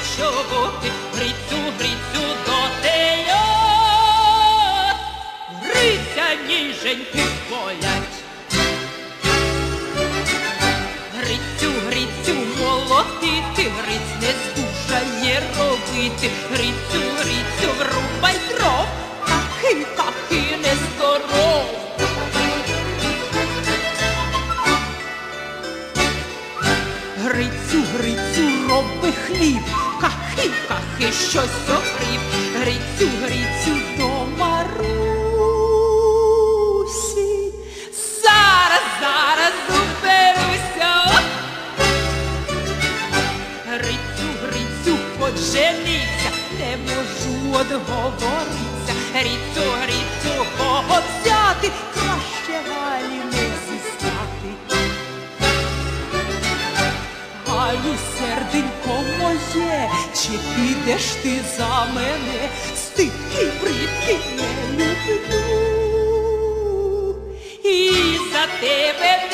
хочу бути, грицю, грицю до тельот, гриця ніженьки болять. Грицю, грицю, молотити, гриць не здужає робити, грицю, грицю, врубай дров, кахи, кахи, не здоров. Грицю, грицю, роби хліб, кахи, кахи, щось окріп. Грицю, Грицю, до Марусі. Зараз, зараз уберуся. Грицю, Грицю, подженися, не можу одговоритися. Грицю, Грицю, Галю, серденько моє, чи підеш ти за мене, стидки бридки не люблю. І за тебе